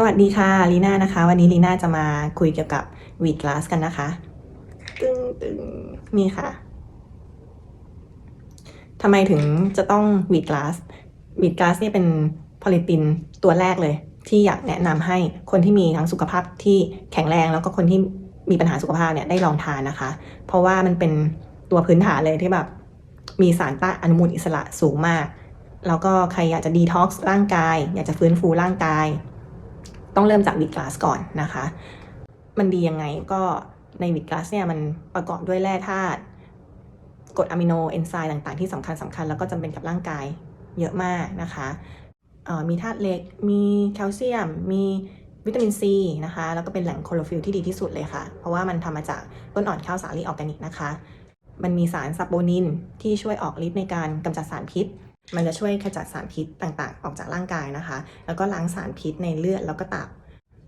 สวัสดีค่ะลีน่านะคะ วันนี้ลีน่าจะมาคุยเกี่ยวกับวีดกลาสกันนะคะ ตึงตึงนี่ค่ะทำไมถึงจะต้องวีดกลาสวีดกลาสเนี่ยเป็นพอลิตินตัวแรกเลย ที่อยากแนะนำให้คนที่มีทั้งสุขภาพที่แข็งแรงแล้วก็คนที่มีปัญหาสุขภาพเนี่ยได้ลองทานนะคะ เพราะว่ามันเป็นตัวพื้นฐานเลยที่แบบมีสารต้านอนุมูลอิสระสูงมาก แล้วก็ใครอยากจะดีท็อกซ์ร่างกาย อยากจะฟื้นฟูร่างกาย ต้องเริ่มจากวิดกลาสก่อนนะคะ มันดียังไงก็ในวิดกลาสเนี่ยมันประกอบด้วยแร่ธาตุกรดอะมิโนเอนไซม์ต่างๆ ที่สำคัญสำคัญแล้วก็จำเป็นกับร่างกายเยอะมากนะคะมีธาตุเหล็ก มีแคลเซียม มีวิตามินซีนะคะ แล้วก็เป็นแหล่งโคโลฟิลที่ดีที่สุดเลยค่ะ เพราะว่ามันทำมาจากต้นอ่อนข้าวสาลีออร์แกนิกนะคะ มันมีสารซับโบนินที่ช่วยออกฤทธิ์ในการกำจัดสารพิษ มันจะช่วยขจัดสารพิษต่างๆ ออกจากร่างกายนะคะ แล้วก็ล้างสารพิษในเลือดแล้วก็ตับ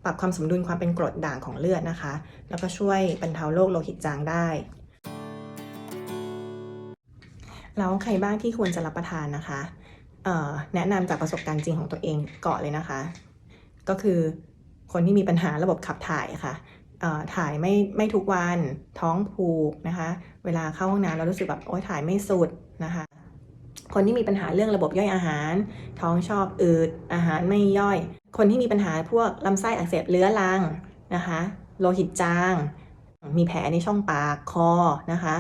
ปรับความสมดุลความเป็นกรดด่างของเลือดนะคะ แล้วก็ช่วยบรรเทาโรคโลหิตจางได้ แล้วใครบ้างที่ควรจะรับประทานนะคะแนะนำจากประสบการณ์จริงของตัวเองก่อนเลยนะคะ ก็คือคนที่มีปัญหาระบบขับถ่ายค่ะเอ่อถ่ายไม่ไม่ทุกวันท้องผูกนะคะ เวลาเข้าห้องน้ำเรารู้สึกแบบโอ๊ยถ่ายไม่สุดนะคะ คนที่มีปัญหาเรื่องระบบย่อยอาหาร ท้องชอบอืด อาหารไม่ย่อย คนที่มีปัญหาพวกลำไส้อักเสบเรื้อรังนะคะ โลหิตจาง มีแผลในช่องปากคอนะคะ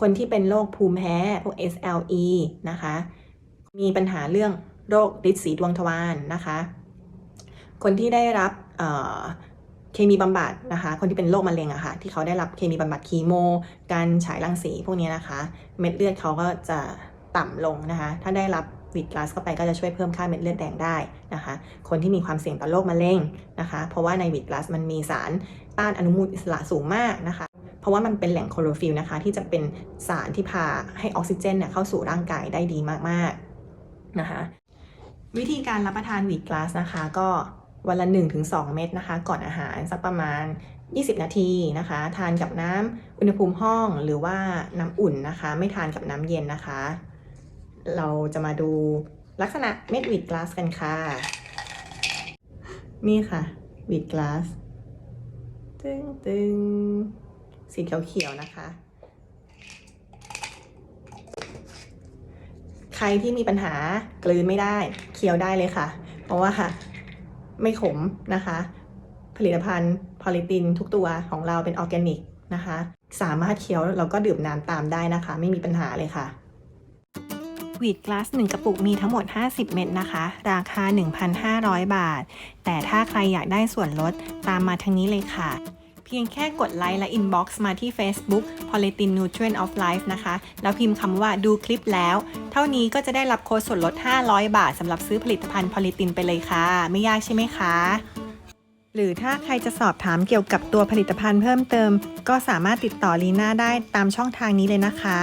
คนที่เป็นโรคภูมิแพ้ พวก SLE นะคะ มีปัญหาเรื่องโรคฤทธิ์สีดวงทวารนะคะ คนที่ได้รับเเคมีบำบัดนะคะ คนที่เป็นโรคมะเร็งอะค่ะ ที่เขาได้รับเคมีบำบัดคีโม การฉายรังสีพวกนี้นะคะ เม็ดเลือดเขาก็จะ ต่ำลงนะคะ ถ้าได้รับวิดกลาสเข้าไปก็จะช่วยเพิ่มค่าเม็ดเลือดแดงได้นะคะ คนที่มีความเสี่ยงต่อโรคมะเร็งนะคะ เพราะว่าในวิดกลาสมันมีสารต้านอนุมูลอิสระสูงมากนะคะ เพราะว่ามันเป็นแหล่งโคโลฟิลนะคะ ที่จะเป็นสารที่พาให้ออกซิเจนเนี่ยเข้าสู่ร่างกายได้ดีมากๆนะคะ วิธีการรับประทานวีดกลาสนะคะ ก็วันละ 1-2 เม็ดนะคะ ก่อนอาหารสักประมาณ 20 นาทีนะคะ ทานกับน้ำอุณหภูมิห้องหรือว่าน้ำอุ่นนะคะ ไม่ทานกับน้ำเย็นนะคะ เราจะมาดูลักษณะเม็ดวีดกลาสกันค่ะ นี่ค่ะวีดกลาสตึงตึงสีเขียวๆนะคะ ใครที่มีปัญหากลืนไม่ได้เคี้ยวได้เลยค่ะ เพราะว่าไม่ขมนะคะ ผลิตภัณฑ์พอลิตินทุกตัวของเราเป็นออร์แกนิกนะคะ สามารถเคี้ยวแล้วก็ดื่มน้ำตามได้นะคะ ไม่มีปัญหาเลยค่ะ วีดกลาส1กระปุกมีทั้งหมด 50 เม็ดนะคะ ราคา 1,500 บาท แต่ถ้าใครอยากได้ส่วนลดตามมาทางนี้เลยค่ะ เพียงแค่กดไลค์และ inbox มาที่ Facebook p o l i t i n Nutrient of Life นะคะ แล้วพิมพ์คำว่าดูคลิปแล้ว เท่านี้ก็จะได้รับโค้ดส่วนลด 500 บาทสำหรับซื้อผลิตภัณฑ์พอลิตินไปเลยค่ะ ไม่ยากใช่ไหมคะหรือถ้าใครจะสอบถามเกี่ยวกับตัวผลิตภัณฑ์เพิ่มเติม ก็สามารถติดต่อลีน่าได้ตามช่องทางนี้เลยนะคะ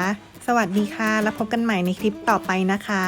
สวัสดีค่ะ แล้วพบกันใหม่ในคลิปต่อไปนะคะ